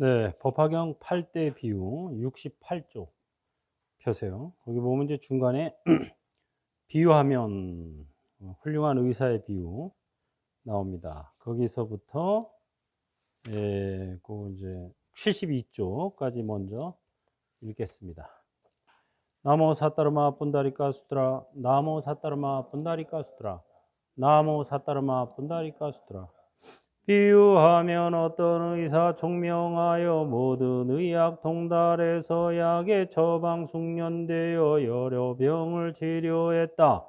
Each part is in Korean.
네, 법화경 8대 비유 68조 펴세요. 거기 보면 이제 중간에 비유하면 어, 훌륭한 의사의 비유 나옵니다. 거기서부터 예, 그 이제 72조까지 먼저 읽겠습니다. 나모 사따르마 분다리까 수드라 나모 사따르마 분다리까 수드라 나모 사따르마 분다리까 수드라 비유하면 어떤 의사 총명하여 모든 의학 통달에서 약에 처방 숙련되어 여러 병을 치료했다.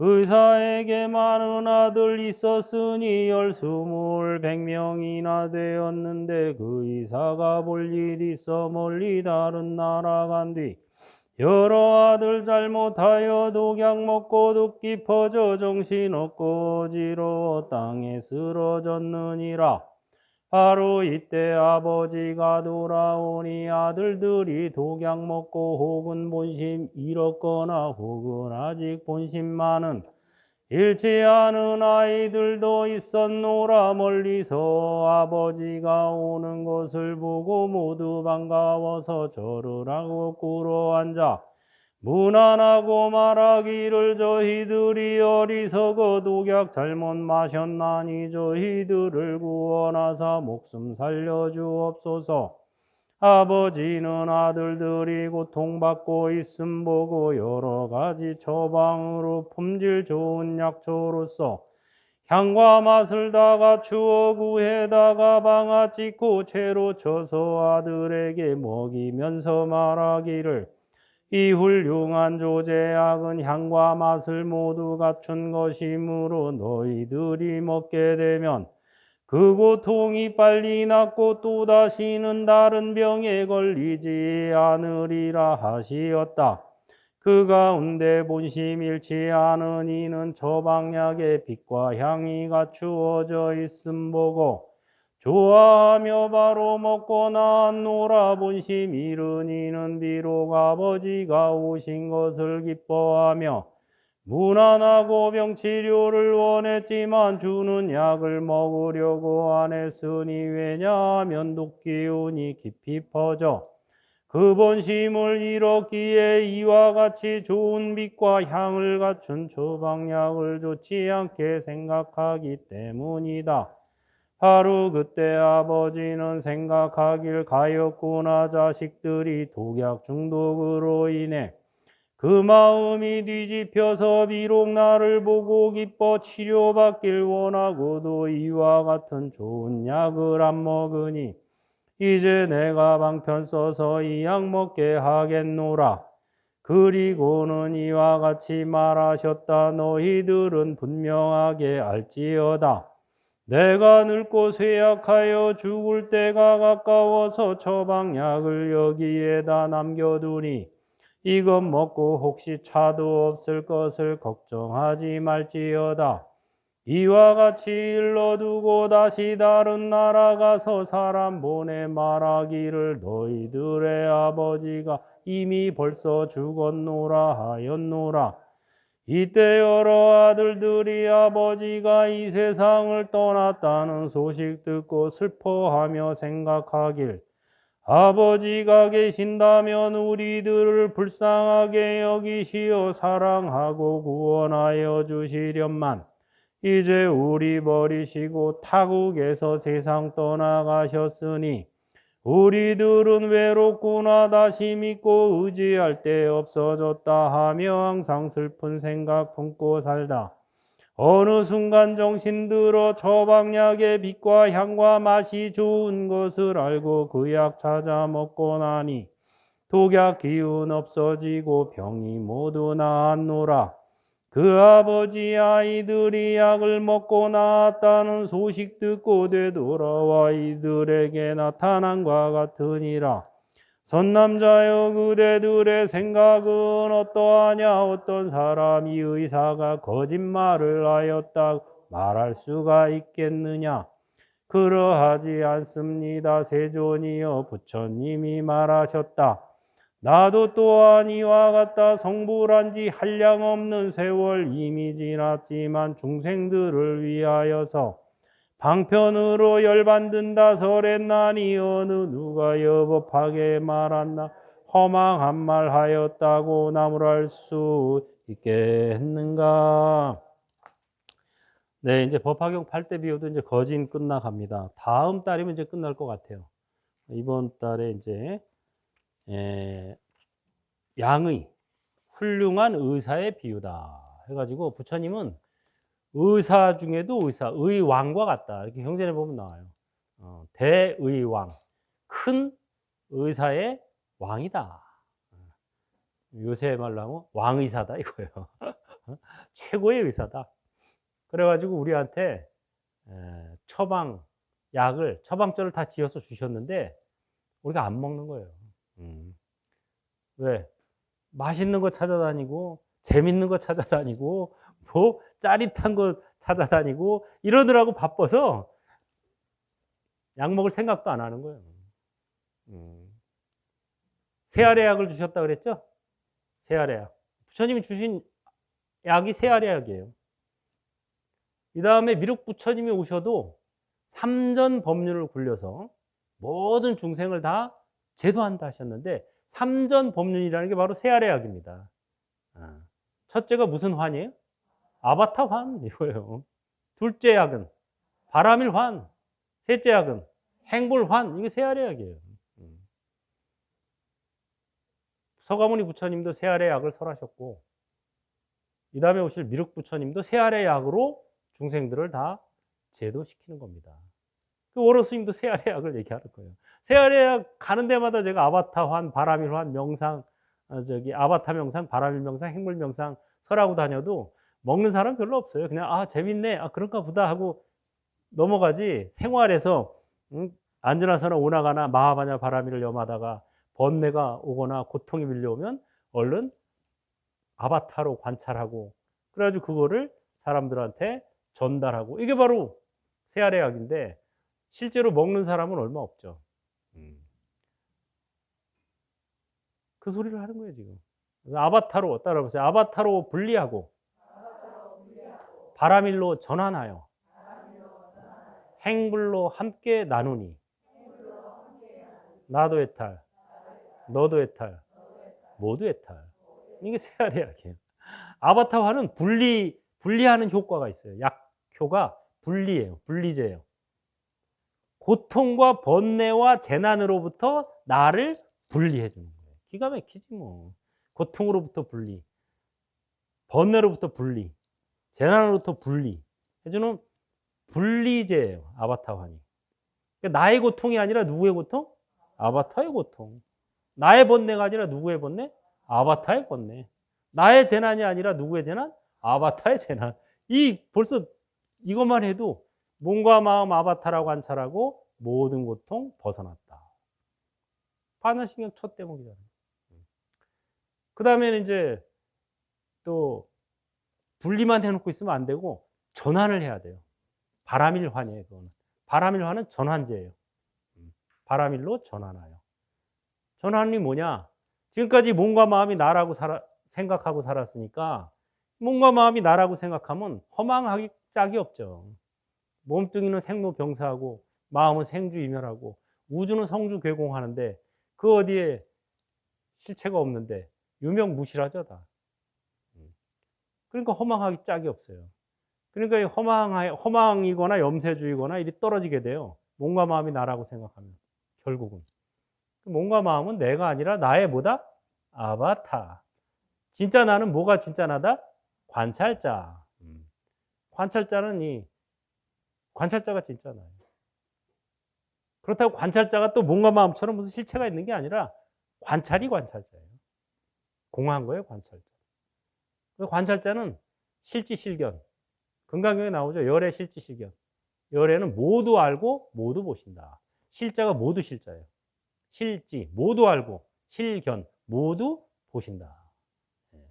의사에게 많은 아들 있었으니 열 스물 백명이나 되었는데 그 의사가 볼 일 있어 멀리 다른 나라 간뒤 여러 아들 잘못하여 독약 먹고 독 깊어져 정신없고 어지러워 땅에 쓰러졌느니라. 바로 이때 아버지가 돌아오니 아들들이 독약 먹고 혹은 본심 잃었거나 혹은 아직 본심만은 잃지 않은 아이들도 있었노라. 멀리서 아버지가 오는 것을 보고 모두 반가워서 절을 하고 꿇어 앉아 무난하고 말하기를 저희들이 어리석어 독약 잘못 마셨나니 저희들을 구원하사 목숨 살려주옵소서 아버지는 아들들이 고통받고 있음 보고 여러 가지 처방으로 품질 좋은 약초로서 향과 맛을 다 갖추어 구해다가 방아 찍고 채로 쳐서 아들에게 먹이면서 말하기를 이 훌륭한 조제약은 향과 맛을 모두 갖춘 것이므로 너희들이 먹게 되면 그 고통이 빨리 낫고 또 다시는 다른 병에 걸리지 않으리라 하시었다. 그 가운데 본심 잃지 않은 이는 처방약의 빛과 향이 갖추어져 있음 보고 좋아하며 바로 먹고 나노라 본심 잃은 이는 비록 아버지가 오신 것을 기뻐하며 무난하고 병치료를 원했지만 주는 약을 먹으려고 안 했으니 왜냐하면 독기운이 깊이 퍼져 그 본심을 잃었기에 이와 같이 좋은 빛과 향을 갖춘 처방약을 좋지 않게 생각하기 때문이다. 바로 그때 아버지는 생각하길 가엾구나 자식들이 독약 중독으로 인해 그 마음이 뒤집혀서 비록 나를 보고 기뻐 치료받길 원하고도 이와 같은 좋은 약을 안 먹으니 이제 내가 방편 써서 이 약 먹게 하겠노라. 그리고는 이와 같이 말하셨다. 너희들은 분명하게 알지어다. 내가 늙고 쇠약하여 죽을 때가 가까워서 처방약을 여기에다 남겨두니 이것 먹고 혹시 차도 없을 것을 걱정하지 말지어다. 이와 같이 일러두고 다시 다른 나라 가서 사람 보내 말하기를 너희들의 아버지가 이미 벌써 죽었노라 하였노라. 이때 여러 아들들이 아버지가 이 세상을 떠났다는 소식 듣고 슬퍼하며 생각하길 아버지가 계신다면 우리들을 불쌍하게 여기시어 사랑하고 구원하여 주시련만 이제 우리 버리시고 타국에서 세상 떠나가셨으니 우리들은 외롭구나 다시 믿고 의지할 데 없어졌다 하며 항상 슬픈 생각 품고 살다. 어느 순간 정신 들어 처방약의 빛과 향과 맛이 좋은 것을 알고 그 약 찾아 먹고 나니 독약 기운 없어지고 병이 모두 나았노라. 그 아버지 아이들이 약을 먹고 나았다는 소식 듣고 되돌아와 이들에게 나타난 과 같으니라. 선남자여 그대들의 생각은 어떠하냐? 어떤 사람이 의사가 거짓말을 하였다 말할 수가 있겠느냐? 그러하지 않습니다. 세존이여 부처님이 말하셨다. 나도 또한 이와 같다 성불한 지 한량없는 세월 이미 지났지만 중생들을 위하여서 방편으로 열반든다 설했나니 어느 누가 여법하게 말았나 허망한 말 하였다고 나무랄 수 있겠는가? 네 이제 법화경 8대 비호도 이제 거진 끝나갑니다. 다음 달이면 이제 끝날 것 같아요. 이번 달에 이제 에, 양의 훌륭한 의사의 비유다. 해가지고 부처님은 의사 중에도 의사, 의왕과 같다. 이렇게 경전에 보면 나와요. 어, 대의왕, 큰 의사의 왕이다. 요새 말로 하면 왕의사다 이거예요. 최고의 의사다. 그래가지고 우리한테 에, 처방 약을 처방전을 다 지어서 주셨는데 우리가 안 먹는 거예요. 음. 왜? 맛있는 거 찾아다니고 재밌는 거 찾아다니고 뭐 짜릿한 거 찾아다니고 이러느라고 바빠서 약 먹을 생각도 안 하는 거예요. 음. 세아래 약을 주셨다 그랬죠? 세아래 약. 부처님이 주신 약이 세아래 약이에요. 이 다음에 미륵 부처님이 오셔도 삼전 법률을 굴려서 모든 중생을 다 제도한다 하셨는데 삼전 법륜이라는 게 바로 세아래 약입니다. 아. 첫째가 무슨 환이에요? 아바타 환 이거예요. 둘째 약은 바람일 환, 셋째 약은 행불 환 이게 세아래 약이에요. 음. 서가모니 부처님도 세아래 약을 설하셨고 이 다음에 오실 미륵 부처님도 세아래 약으로 중생들을 다 제도시키는 겁니다. 그 오로 스님도 세아래 약을 얘기하는 거예요. 세아래 약 가는 데마다 제가 아바타 환, 바람일 환, 명상 어, 저기 아바타 명상, 바람일 명상, 행물 명상 설하고 다녀도 먹는 사람 별로 없어요. 그냥 아 재밌네, 아 그런가 보다 하고 넘어가지 생활에서 응? 안전하서나 오나가나 마하바냐 바람이를 염하다가 번뇌가 오거나 고통이 밀려오면 얼른 아바타로 관찰하고 그래가지고 그거를 사람들한테 전달하고 이게 바로 세아래약인데 실제로 먹는 사람은 얼마 없죠. 음. 그 소리를 하는 거예요 지금. 아바타로 따라보세요. 아바타로 분리하고 바라밀로 전환하여 행불로 함께 나누니 나도 해탈 너도 해탈 모두 해탈. 이게 세아래약이에요 아바타화는 분리 분리하는 효과가 있어요. 약효가 분리예요. 분리제예요. 고통과 번뇌와 재난으로부터 나를 분리해 주는 거예요. 기가 막히지 뭐. 고통으로부터 분리 번뇌로부터 분리 재난으로부터 분리 해주는 분리제예요. 아바타환이. 그러니까 나의 고통이 아니라 누구의 고통? 아바타의 고통. 나의 번뇌가 아니라 누구의 번뇌? 아바타의 번뇌. 나의 재난이 아니라 누구의 재난? 아바타의 재난. 이 벌써 이것만 해도 몸과 마음 아바타라고 관찰하고 모든 고통 벗어났다. 반야신경 첫 대목이잖아요. 그 다음에는 이제 또 분리만 해놓고 있으면 안 되고 전환을 해야 돼요. 바람일환이에요. 그거는. 바람일환은 전환제예요. 음, 바람일로 전환하여. 전환이 뭐냐? 지금까지 몸과 마음이 나라고 살아, 생각하고 살았으니까 몸과 마음이 나라고 생각하면 허망하기 짝이 없죠. 몸뚱이는 생로병사하고 마음은 생주이멸하고 우주는 성주괴공하는데 그 어디에 실체가 없는데 유명무실하죠 다. 그러니까 허망하기 짝이 없어요. 그러니까 허망, 허망이거나 염세주의거나 일이 떨어지게 돼요. 몸과 마음이 나라고 생각하면. 결국은. 몸과 마음은 내가 아니라 나의 뭐다? 아바타. 진짜 나는 뭐가 진짜 나다? 관찰자. 음. 관찰자는 이, 관찰자가 진짜 나요. 그렇다고 관찰자가 또 몸과 마음처럼 무슨 실체가 있는 게 아니라 관찰이 관찰자예요. 공한 거예요, 관찰자. 그 관찰자는 실지실견. 건강경에 나오죠. 열의 실지실견. 열애는 모두 알고 모두 보신다. 실자가 모두 실자예요. 실지, 모두 알고, 실견, 모두 보신다. 예.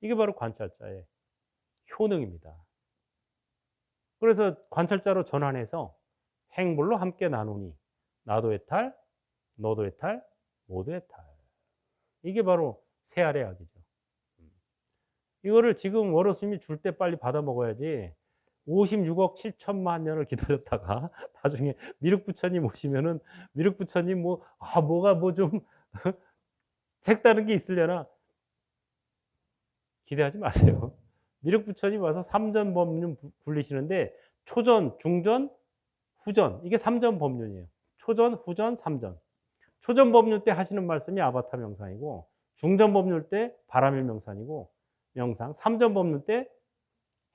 이게 바로 관찰자의 효능입니다. 그래서 관찰자로 전환해서 행불로 함께 나누니 나도 해탈, 너도 해탈, 모두 해탈. 이게 바로 세아래약이죠. 이거를 지금 월호스님이 줄 때 빨리 받아 먹어야지 56억 7천만 년을 기다렸다가 나중에 미륵 부처님 오시면은 미륵 부처님 뭐 아 뭐가 뭐 좀 색다른 게 있으려나 기대하지 마세요. 미륵 부처님 와서 삼전 법륜 부- 굴리시는데 초전, 중전, 후전 이게 삼전 법륜이에요. 초전, 후전, 삼전. 초전 법륜 때 하시는 말씀이 아바타 명상이고 중전 법륜 때 바람일 명상이고 명상, 삼전 법륜 때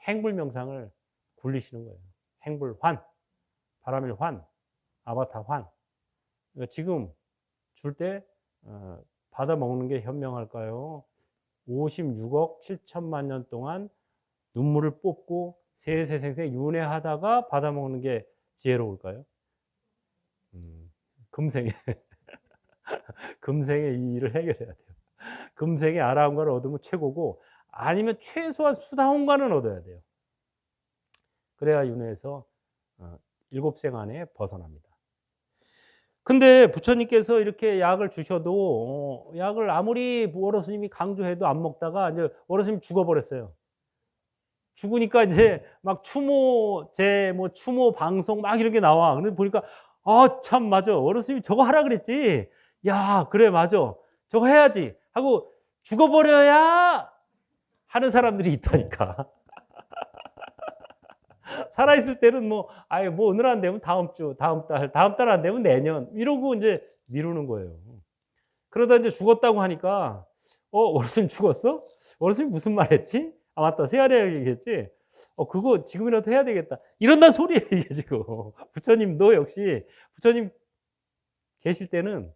행불 명상을 굴리시는 거예요. 행불 환, 바람일 환, 아바타 환. 그러니까 지금 줄때 어, 받아 먹는 게 현명할까요? 56억 7천만 년 동안 눈물을 뽑고 세세생생 윤회하다가 받아 먹는 게 지혜로울까요? 음, 금생에 금생에 이 일을 해결해야 돼요. 금생에 아라함과를 얻으면 최고고 아니면 최소한 수다혼과는 얻어야 돼요. 그래야 윤회에서 어, 일곱 생 안에 벗어납니다. 근데 부처님께서 이렇게 약을 주셔도 어, 약을 아무리 워로스님이 강조해도 안 먹다가 이제 워로스님 죽어버렸어요. 죽으니까 이제 막 추모 제뭐 추모 방송 막 이런 게 나와. 근데 보니까 아 참 맞아. 워로스님이 저거 하라 그랬지. 야 그래 맞아. 저거 해야지 하고 죽어버려야 하는 사람들이 있다니까. 살아있을 때는 뭐, 아예 뭐 오늘 안 되면 다음 주, 다음 달, 다음 달 안 되면 내년, 이러고 이제 미루는 거예요. 그러다 이제 죽었다고 하니까, 어, 어르신 죽었어? 어르신 무슨 말 했지? 아, 맞다. 세아리아 얘기했지? 어, 그거 지금이라도 해야 되겠다. 이런단 소리예요, 이게 지금. 부처님도 역시, 부처님 계실 때는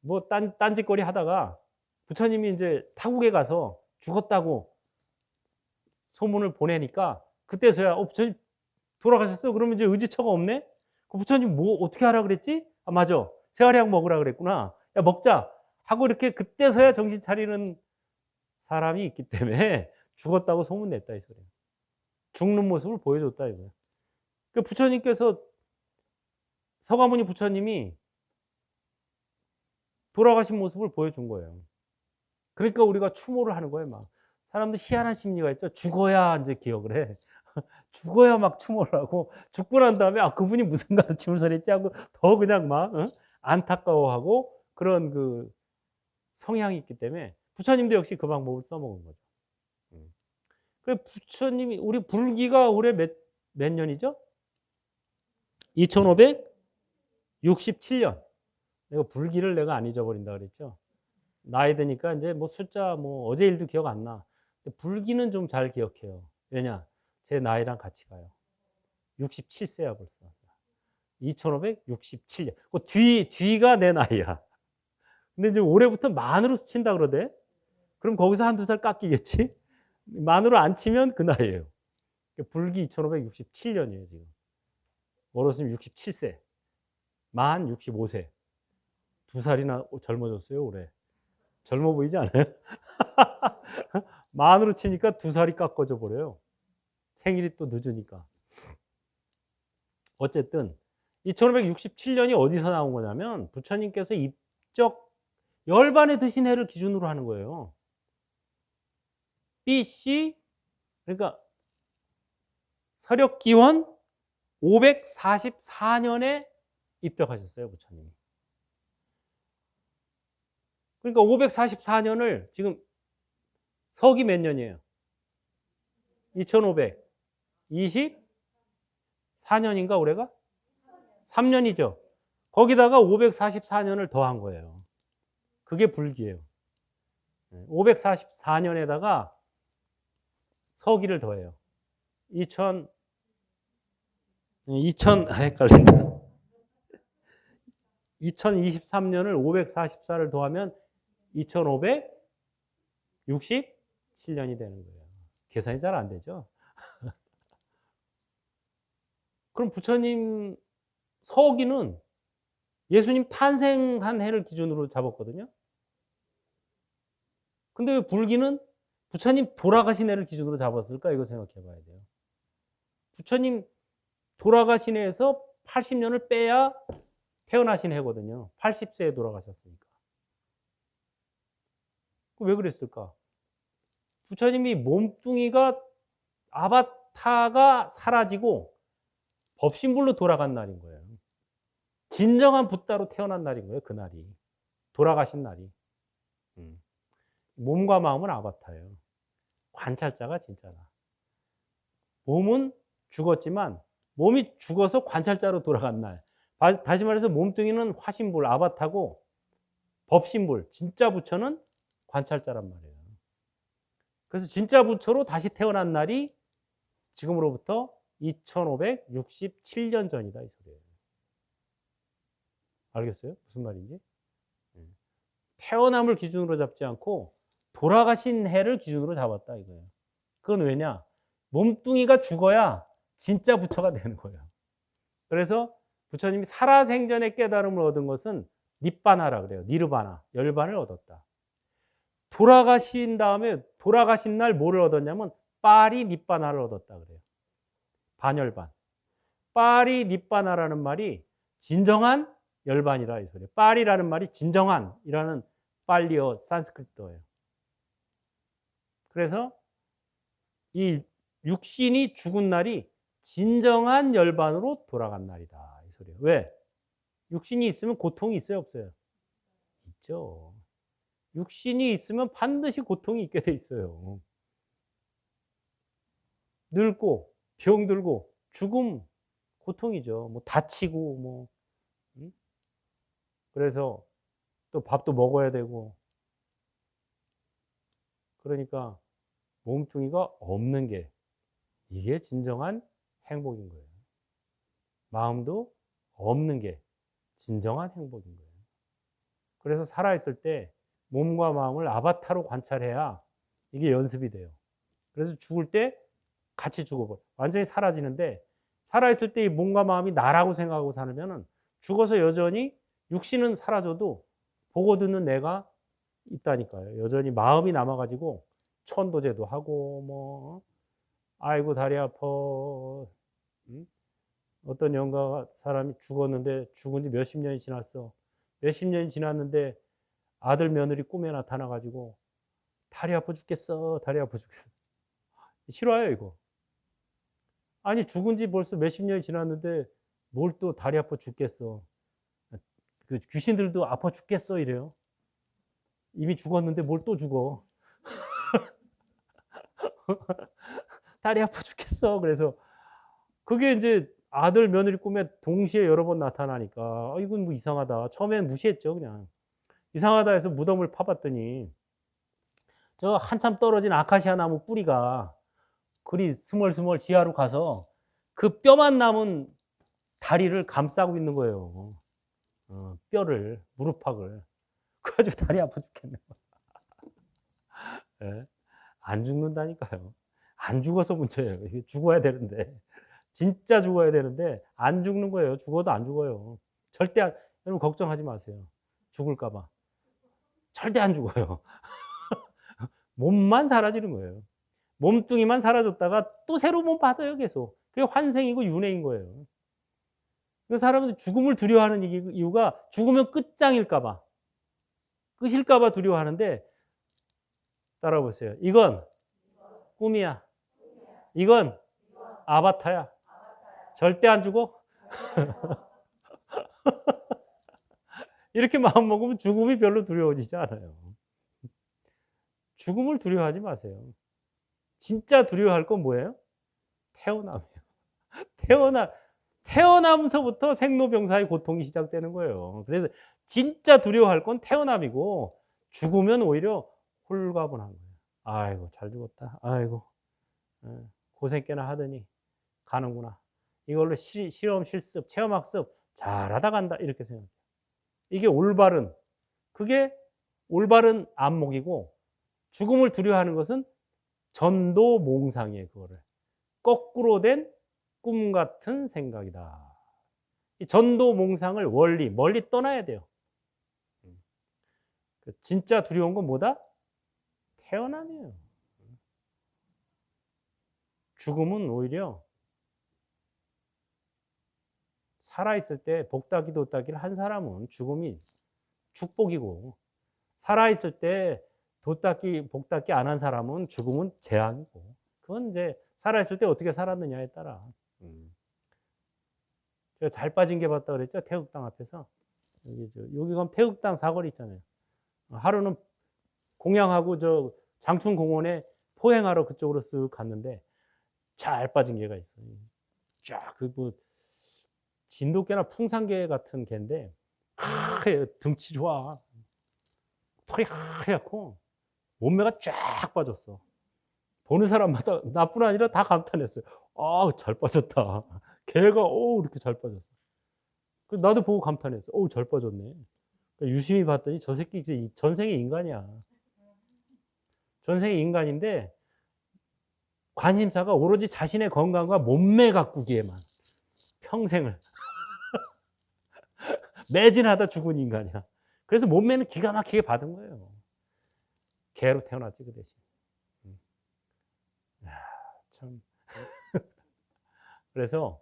뭐 딴, 딴짓거리 하다가 부처님이 이제 타국에 가서 죽었다고 소문을 보내니까 그때서야 어 부처님 돌아가셨어? 그러면 이제 의지처가 없네? 그 부처님 뭐 어떻게 하라 그랬지? 아 맞아. 세아리약 먹으라 그랬구나. 야 먹자. 하고 이렇게 그때서야 정신 차리는 사람이 있기 때문에 죽었다고 소문냈다 이 소리야. 죽는 모습을 보여줬다 이거야. 그 부처님께서 서가모니 부처님이 돌아가신 모습을 보여준 거예요. 그러니까 우리가 추모를 하는 거예요 막 사람들 희한한 심리가 있죠 죽어야 이제 기억을 해 죽어야 막 추모를 하고 죽고 난 다음에 아 그분이 무슨 가르침을 설했지 하고 더 그냥 막 응? 안타까워하고 그런 그 성향이 있기 때문에 부처님도 역시 그 방법을 써먹은 거죠. 음. 그래 부처님이 우리 불기가 올해 몇, 몇 년이죠? 2567년. 내가 불기를 내가 안 잊어버린다 그랬죠. 나이 드니까 이제 뭐 숫자 뭐 어제 일도 기억 안 나. 불기는 좀 잘 기억해요. 왜냐? 제 나이랑 같이 가요. 67세야 벌써. 2567년. 그 뒤, 뒤가 내 나이야. 근데 이제 올해부터 만으로 친다 그러대. 그럼 거기서 한두 살 깎이겠지? 만으로 안 치면 그 나이에요. 불기 2567년이에요, 지금. 어르신 67세. 만 65세. 두 살이나 젊어졌어요, 올해. 젊어 보이지 않아요? 만으로 치니까 두 살이 깎아져 버려요. 생일이 또 늦으니까. 어쨌든 2567년이 어디서 나온 거냐면 부처님께서 입적 열반에 드신 해를 기준으로 하는 거예요. BC 그러니까 서력기원 544년에 입적하셨어요, 부처님이. 그러니까 544년을 지금 서기 몇 년이에요? 2524년인가 올해가? 3년이죠. 거기다가 544년을 더한 거예요. 그게 불기예요. 544년에다가 서기를 더해요. 2000 2000 아, 헷갈린다. 2023년을 544를 더하면 2567년이 되는 거예요. 계산이 잘 안 되죠. 그럼 부처님 서기는 예수님 탄생한 해를 기준으로 잡았거든요. 근데 왜 불기는 부처님 돌아가신 해를 기준으로 잡았을까? 이거 생각해 봐야 돼요. 부처님 돌아가신 해에서 80년을 빼야 태어나신 해거든요. 80세에 돌아가셨으니까. 왜 그랬을까? 부처님이 몸뚱이가 아바 아바타가 사라지고 법신불로 돌아간 날인 거예요. 진정한 붓다로 태어난 날인 거예요. 그 날이 돌아가신 날이. 음. 몸과 마음은 아바타예요. 관찰자가 진짜다. 몸은 죽었지만 몸이 죽어서 관찰자로 돌아간 날. 바- 다시 말해서 몸뚱이는 화신불, 아바타고 법신불, 진짜 부처는 관찰자란 말이에요. 그래서 진짜 부처로 다시 태어난 날이 지금으로부터 2567년 전이다 이 소리예요. 알겠어요? 무슨 말인지? 예. 태어남을 기준으로 잡지 않고 돌아가신 해를 기준으로 잡았다 이거예요. 그건 왜냐? 몸뚱이가 죽어야 진짜 부처가 되는 거예요. 그래서 부처님이 살아생전에 깨달음을 얻은 것은 니빠나라 그래요. 니르바나, 열반을 얻었다. 돌아가신 다음에 돌아가신 날 뭐를 얻었냐면 파리 니빠나를 얻었다 그래요. 반열반. 파리 니빠나라는 말이 진정한 열반이라 이 소리예요. 파리라는 말이 진정한이라는 빨리어 산스크리트어예요. 그래서 이 육신이 죽은 날이 진정한 열반으로 돌아간 날이다. 이 소리예요. 왜? 육신이 있으면 고통이 있어요, 없어요? 있죠. 육신이 있으면 반드시 고통이 있게 돼 있어요. 늙고 병들고 죽음 고통이죠. 뭐 다치고 뭐 응? 그래서 또 밥도 먹어야 되고 그러니까 몸뚱이가 없는 게 이게 진정한 행복인 거예요. 마음도 없는 게 진정한 행복인 거예요. 그래서 살아있을 때 몸과 마음을 아바타로 관찰해야 이게 연습이 돼요. 그래서 죽을 때 같이 죽어버려. 완전히 사라지는데 살아있을 때 이 몸과 마음이 나라고 생각하고 살면은 죽어서 여전히 육신은 사라져도 보고 듣는 내가 있다니까요. 여전히 마음이 남아가지고 천도제도 하고 뭐 아이고 다리 응? 어떤 영가 사람이 죽었는데 죽은 지 몇십 년이 지났어 몇십 년이 지났는데 아들 며느리 꿈에 나타나가지고 다리 아파 죽겠어 다리 아파 죽겠어 싫어요 이거 아니 죽은 지 벌써 몇십 년이 지났는데 뭘 또 다리 아파 죽겠어 그 귀신들도 아파 죽겠어 이래요 이미 죽었는데 뭘 또 죽어 다리 아파 죽겠어. 그래서 그게 이제 아들 며느리 꿈에 동시에 여러 번 나타나니까 아, 이건 뭐 이상하다. 처음엔 무시했죠, 그냥. 이상하다 해서 무덤을 파봤더니 저 한참 떨어진 아카시아 나무 뿌리가 그리 스멀스멀 지하로 가서 그 뼈만 남은 다리를 감싸고 있는 거예요. 어, 뼈를, 무릎팍을. 그래가지고 다리 아파 죽겠네. 예? 안 죽는다니까요. 안 죽어서 문제예요. 죽어야 되는데. 진짜 죽어야 되는데 안 죽는 거예요. 죽어도 안 죽어요. 절대 안, 여러분 걱정하지 마세요. 죽을까봐. 절대 안 죽어요. 몸만 사라지는 거예요. 몸뚱이만 사라졌다가 또 새로운 몸 받아요, 계속. 그게 환생이고 윤회인 거예요. 그 사람은 죽음을 두려워하는 이유가 죽으면 끝장일까봐. 끝일까봐 두려워하는데 따라보세요. 이건 꿈이야. 이건 아바타야. 절대 안 죽어. 이렇게 마음 먹으면 죽음이 별로 두려워지지 않아요. 죽음을 두려워하지 마세요. 진짜 두려워할 건 뭐예요? 태어남이에요. 태어나 태어나면서부터 생로병사의 고통이 시작되는 거예요. 그래서 진짜 두려워할 건 태어남이고 죽으면 오히려 홀가분한 거예요. 아이고 잘 죽었다. 아이고 예, 고생 꽤나 하더니 가는구나. 이걸로 시, 실험 실습 체험학습 잘하다 간다 이렇게 생각해요. 이게 올바른 그게 올바른 안목이고 죽음을 두려워하는 것은 전도 몽상이에요. 그거를 거꾸로 된 꿈 같은 생각이다. 이 전도 몽상을 원리 멀리 떠나야 돼요. 그 진짜 두려운 건 뭐다? 태어남이에요. 죽음은 오히려 살아있을 때 복다기 도다기를 한 사람은 죽음이 축복이고 살아있을 때 도닦기 복닦기 안 한 사람은 죽음은 재앙이고 그건 이제 살아있을 때 어떻게 살았느냐에 따라. 음. 제가 잘 빠진 게 봤다 그랬죠? 태극당 앞에서. 여기, 저, 여기 가면 태극당 사거리 있잖아요. 하루는 공양하고 저 장충 공원에 포행하러 그쪽으로 쓱 갔는데 잘 빠진 개가 있어요. 쫙, 그 뭐, 진돗개나 풍산개 같은 개인데, 하얘, 등치 좋아. 털이 하얗고, 몸매가 쫙 빠졌어. 보는 사람마다 나뿐 아니라 다 감탄했어요. 아, 잘 빠졌다. 개가, 오, 이렇게 잘 빠졌어. 그 나도 보고 감탄했어. 오, 잘 빠졌네. 그러니까 유심히 봤더니 저 새끼 이제 전생의 인간이야. 전생의 인간인데, 관심사가 오로지 자신의 건강과 몸매 가꾸기에만 평생을 매진하다 죽은 인간이야. 그래서 몸매는 기가 막히게 받은 거예요. 개로 태어났지 그 대신. 음. 야, 참. 그래서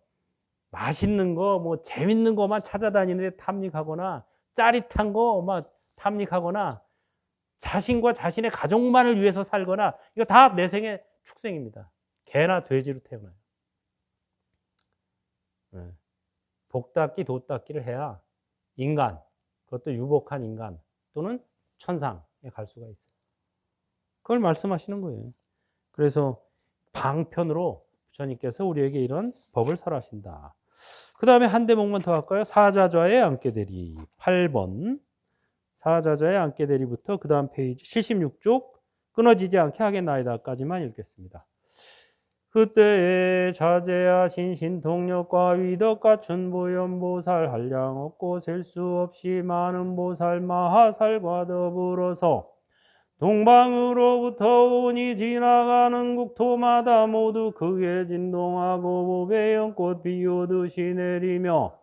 맛있는 거, 뭐 재밌는 거만 찾아다니는데 탐닉하거나 짜릿한 거만 탐닉하거나 자신과 자신의 가족만을 위해서 살거나 이거 다 내 생의 축생입니다. 개나 돼지로 태어나요. 네. 복닦기, 도닦기를 해야 인간, 그것도 유복한 인간 또는 천상에 갈 수가 있어요. 그걸 말씀하시는 거예요. 그래서 방편으로 부처님께서 우리에게 이런 법을 설하신다. 그 다음에 한 대목만 더 할까요? 사자좌에 앉게 되리. 8번. 사자좌에 앉게 되리부터 그 다음 페이지 76쪽 끊어지지 않게 하겠나이다까지만 읽겠습니다. 그때에 자제하신 신통력과 위덕 갖춘 보현보살 한량 없고 셀 수 없이 많은 보살 마하살과 더불어서 동방으로부터 온이 지나가는 국토마다 모두 크게 진동하고 보배 연꽃 비오듯이 내리며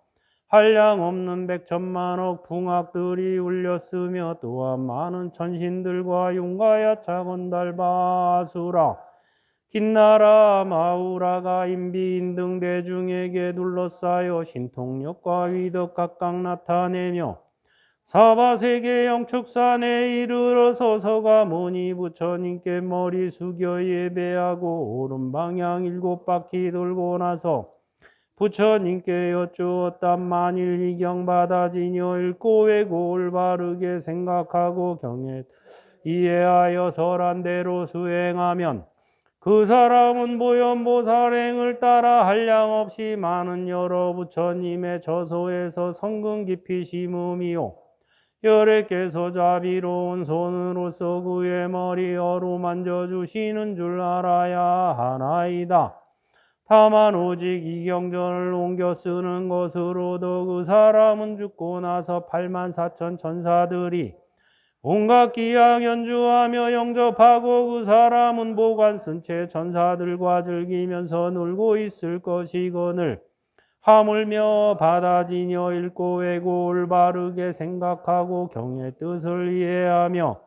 한량 없는 백천만억 풍악들이 울렸으며 또한 많은 천신들과 용가야 차건달 바수라 긴나라 마우라가 인비인 등 대중에게 둘러싸여 신통력과 위덕 각각 나타내며 사바세계 영축산에 이르러서 서가모니 부처님께 머리 숙여 예배하고 오른 방향 일곱 바퀴 돌고 나서 부처님께 여쭈었단 만일 이경 받아지녀 읽고 외고 올바르게 생각하고 경에 이해하여 설한 대로 수행하면 그 사람은 보현보살행을 따라 한량 없이 많은 여러 부처님의 저소에서 성근 깊이 심음이요 열애께서 자비로운 손으로서 그의 머리 어루만져 주시는 줄 알아야 하나이다. 다만 오직 이 경전을 옮겨 쓰는 것으로도 그 사람은 죽고 나서 8만 4천 천사들이 온갖 기약 연주하며 영접하고 그 사람은 보관 쓴 채 천사들과 즐기면서 놀고 있을 것이거늘 하물며 받아지녀 읽고 외고 올바르게 생각하고 경의 뜻을 이해하며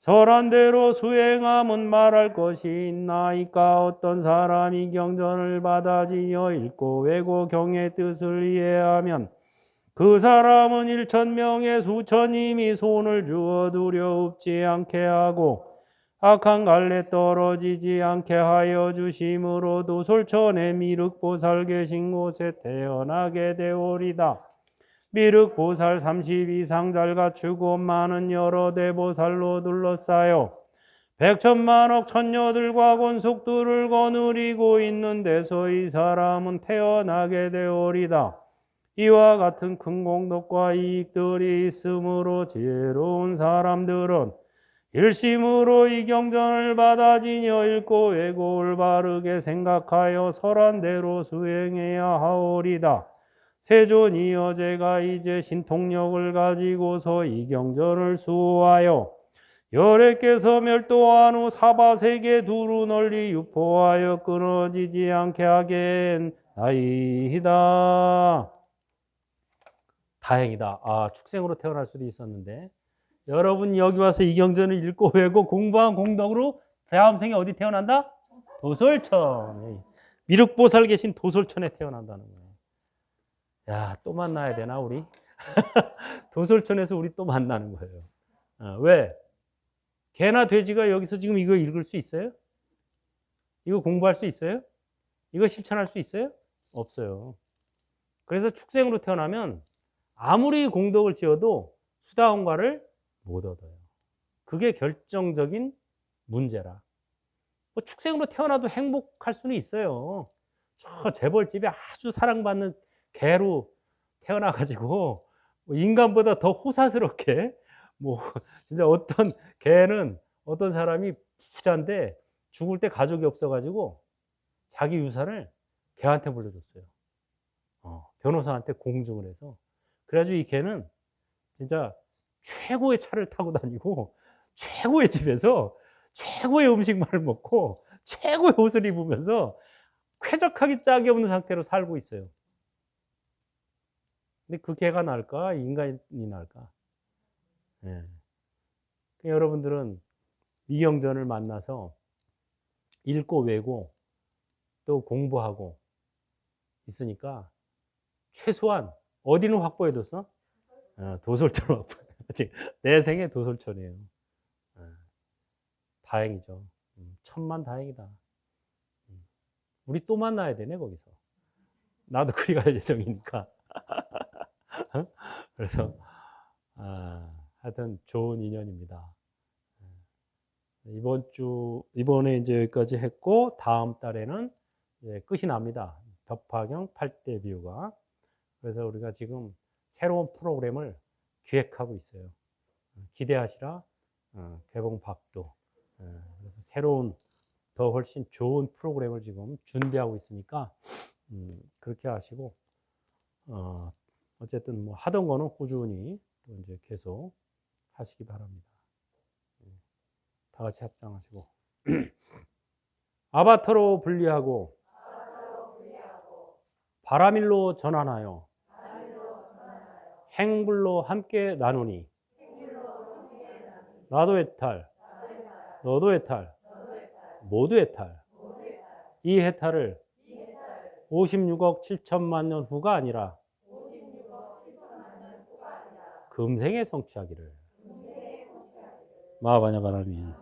설한 대로 수행함은 말할 것이 있나이까? 어떤 사람이 경전을 받아지녀 읽고 외고 경의 뜻을 이해하면 그 사람은 일천 명의 수천님이 손을 주어 두려웁지 않게 하고 악한 갈래 떨어지지 않게 하여 주심으로 도솔천의 미륵보살 계신 곳에 태어나게 되오리다. 미륵보살 30 이상 잘 갖추고 많은 여러 대보살로 둘러싸여 백천만억 천녀들과 권속들을 거느리고 있는 데서 이 사람은 태어나게 되오리다. 이와 같은 큰 공덕과 이익들이 있으므로 지혜로운 사람들은 일심으로 이 경전을 받아지녀 읽고 외고 올바르게 생각하여 설한 대로 수행해야 하오리다. 세존이 어제가 이제 신통력을 가지고서 이 경전을 수호하여 열애께서 멸도한 후 사바세계 두루 널리 유포하여 끊어지지 않게 하겠나이다. 다행이다. 아, 축생으로 태어날 수도 있었는데 여러분 여기 와서 이 경전을 읽고 외고 공부한 공덕으로 다음 생에 어디 태어난다? 도솔천. 미륵보살 계신 도솔천에 태어난다는 거예요. 야, 또 만나야 되나 우리? 도솔천에서 우리 또 만나는 거예요. 아, 왜? 개나 돼지가 여기서 지금 이거 읽을 수 있어요? 이거 공부할 수 있어요? 이거 실천할 수 있어요? 없어요. 그래서 축생으로 태어나면 아무리 공덕을 지어도 수다원과를 못 얻어요. 그게 결정적인 문제라. 뭐 축생으로 태어나도 행복할 수는 있어요. 저 재벌집에 아주 사랑받는 개로 태어나가지고 뭐 인간보다 더 호사스럽게 뭐 진짜 어떤 개는 어떤 사람이 부자인데 죽을 때 가족이 없어가지고 자기 유산을 개한테 물려줬어요. 어, 변호사한테 공증을 해서 그래가지고 이 개는 진짜 최고의 차를 타고 다니고 최고의 집에서 최고의 음식만을 먹고 최고의 옷을 입으면서 쾌적하기 짝이 없는 상태로 살고 있어요. 근데 그 개가 나을까? 인간이 나을까? 예. 그 여러분들은 이경전을 만나서 읽고 외고 또 공부하고 있으니까 최소한 어디는 확보해뒀어? 어, 도솔천 확보. 내 생애 도솔천이에요. 예. 다행이죠. 음, 천만 다행이다. 음. 우리 또 만나야 되네 거기서. 나도 그리 갈 예정이니까. 어? 그래서 아, 하여튼 좋은 인연입니다. 예. 이번 주 이번에 이제 여기까지 했고 다음 달에는 이제 끝이 납니다. 벽파경 8대 비유가. 그래서 우리가 지금 새로운 프로그램을 기획하고 있어요. 기대하시라. 어, 개봉 박도. 예, 그래서 새로운 더 훨씬 좋은 프로그램을 지금 준비하고 있으니까 음, 그렇게 하시고 어, 어쨌든 뭐 하던 거는 꾸준히 또 이제 계속 하시기 바랍니다. 예, 다 같이 합장하시고 아바타로 분리하고 바라밀로 전환하여 행불로 함께 나누니. 나도 해탈 너도 해탈 모두 해탈. 이 해탈을 56억 7천만 년 후가 아니라 금생에 성취하기를. 마하바냐 바라민